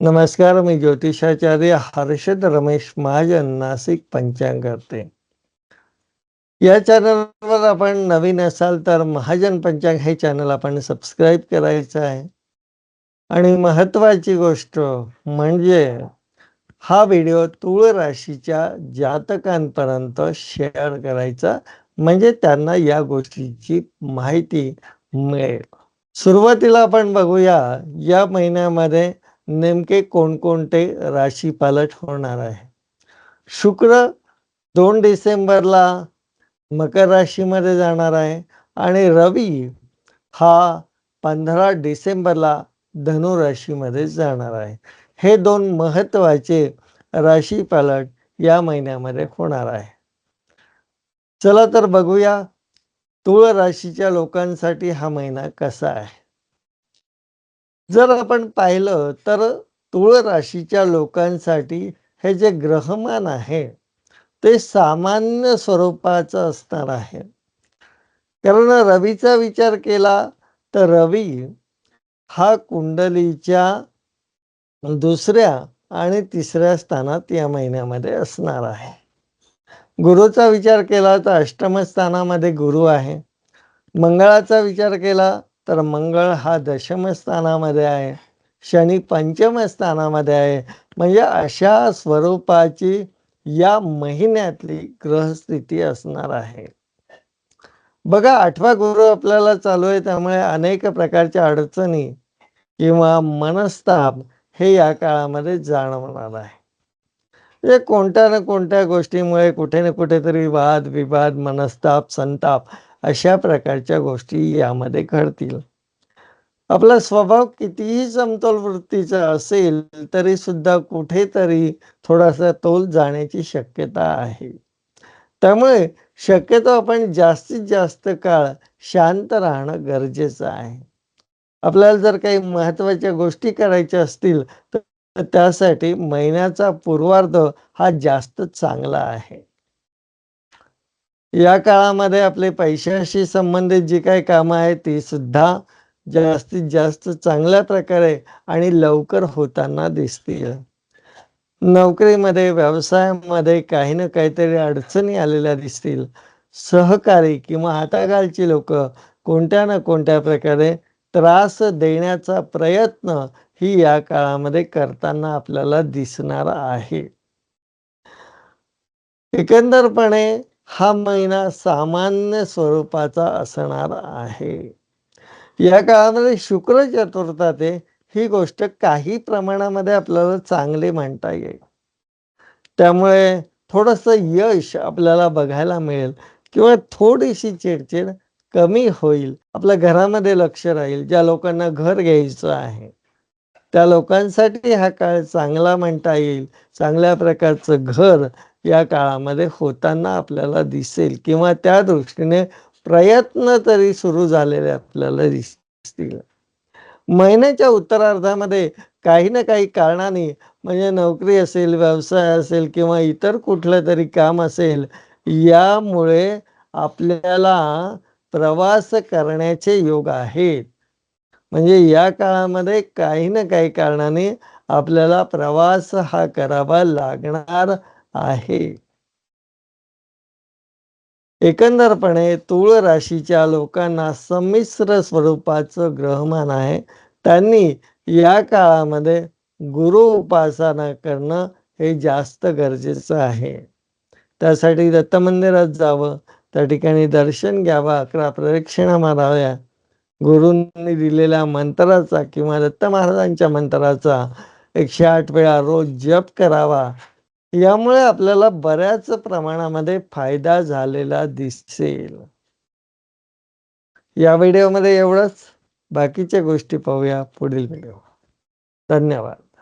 नमस्कार मी ज्योतिषाचार्य हर्षद रमेश महाजन नाशिक पंचांग करते. या चॅनलवर आपण नवीन असाल तर महाजन पंचांग हे चॅनल आपण सबस्क्राईब करायचं आहे. आणि महत्वाची गोष्ट म्हणजे हा व्हिडिओ तुळ राशीच्या जातकांपर्यंत शेअर करायचा. म्हणजे त्यांना या गोष्टीची माहिती मिळेल. सुरुवातीला आपण बघूया या महिन्यामध्ये नेमके कोणकोणते राशी पालट होणार आहे? शुक्र दोन डिसेंबरला मकर राशीमध्ये जाणार आहे आणि रवी हा पंधरा डिसेंबरला धनु राशीमध्ये जाणार आहे. हे दोन महत्त्वाचे राशी पालट या महिन्यामध्ये होणार आहे. चला तर बघूया तुळ राशीच्या लोकांसाठी हा महिना कसा आहे. जर आपण पाहिलं तर तुळ राशीच्या लोकांसाठी हे जे ग्रहमान आहे ते सामान्य स्वरूपाचं असणार आहे. कारण रवीचा विचार केला तर रवी हा कुंडलीच्या दुसऱ्या आणि तिसऱ्या स्थानात या महिन्यामध्ये असणार आहे. गुरुचा विचार केला तर अष्टम स्थानामध्ये गुरु आहे. मंगळाचा विचार केला तर मंगळ हा दशम स्थानामध्ये आहे. शनी पंचम स्थानामध्ये आहे. म्हणजे अशा स्वरूपाची या महिन्यातली ग्रहस्थिती असणार आहे. बघा आठवा गुरु आपल्याला चालू आहे. त्यामुळे अनेक प्रकारच्या अडचणी किंवा मनस्ताप हे या काळामध्ये जाणवणार आहे. म्हणजे कोणत्या ना कोणत्या गोष्टीमुळे कुठे ना कुठेतरी वाद विवाद मनस्ताप संताप अशा प्रकारच्या गोष्टी यामध्ये घडतील. आपला स्वभाव कितीही समतोल वृत्तीचा असेल तरी सुद्धा कुठेतरी थोडासा तोल जाण्याची शक्यता आहे. त्यामुळे शक्यतो आपण जास्तीत जास्त काळ शांत राहणं गरजेचं आहे. आपल्याला जर काही महत्त्वाच्या गोष्टी करायच्या असतील तर त्यासाठी महिन्याचा पूर्वार्ध हा जास्त चांगला आहे. या काळामध्ये आपले पैशाशी संबंधित जी काही कामं आहेत ती सुद्धा जास्तीत जास्त चांगल्या प्रकारे आणि लवकर होताना दिसतील. नोकरीमध्ये व्यवसायामध्ये काही ना काहीतरी अडचणी आलेल्या दिसतील. सहकारी किंवा हाताखालची लोक कोणत्या ना कोणत्या प्रकारे त्रास देण्याचा प्रयत्न ही या काळामध्ये करताना आपल्याला दिसणार आहे. एकंदरपणे हा महिना सामान्य स्वरूपाचा असणार आहे. या काळामध्ये शुक्र चतुर्थात ही गोष्ट काही प्रमाणामध्ये आपल्याला चांगली म्हणता येईल. त्यामुळे थोडंसं यश आपल्याला बघायला मिळेल किंवा थोडीशी चिडचिड कमी होईल. आपल्या घरामध्ये लक्ष राहील. ज्या लोकांना घर घ्यायचं आहे. त्या लोकांसाठी हा काळ चांगला म्हणता येईल. चांगल्या प्रकारचं घर या काळामध्ये होताना आपल्याला दिसेल किंवा त्या दृष्टीने प्रयत्न तरी सुरू झालेले आपल्याला दिसतील. महिन्याच्या उत्तरार्धामध्ये काही ना काही कारणाने म्हणजे नोकरी असेल व्यवसाय असेल किंवा इतर कुठलं तरी काम असेल यामुळे आपल्याला प्रवास करण्याचे योग आहेत. म्हणजे या काळामध्ये काही ना काही कारणाने आपल्याला प्रवास हा करावा लागणार आहे. एकंदरपणे तूळ राशीच्या लोकांना संमिश्र स्वरूपाचं ग्रहमान आहे. त्यांनी या काळामध्ये गुरु उपासना करणं हे जास्त गरजेचं आहे. त्यासाठी दत्त मंदिरात जावं त्या ठिकाणी दर्शन घ्यावं अकरा प्रदक्षिणा माराव्या गुरूंनी दिलेल्या मंत्राचा किंवा दत्त महाराजांच्या मंत्राचा एकशे आठ वेळा रोज जप करावा. यामुळे आपल्याला बऱ्याच प्रमाणामध्ये फायदा झालेला दिसेल. या व्हिडिओमध्ये एवढंच. बाकीच्या गोष्टी पाहूया पुढील व्हिडिओ. धन्यवाद.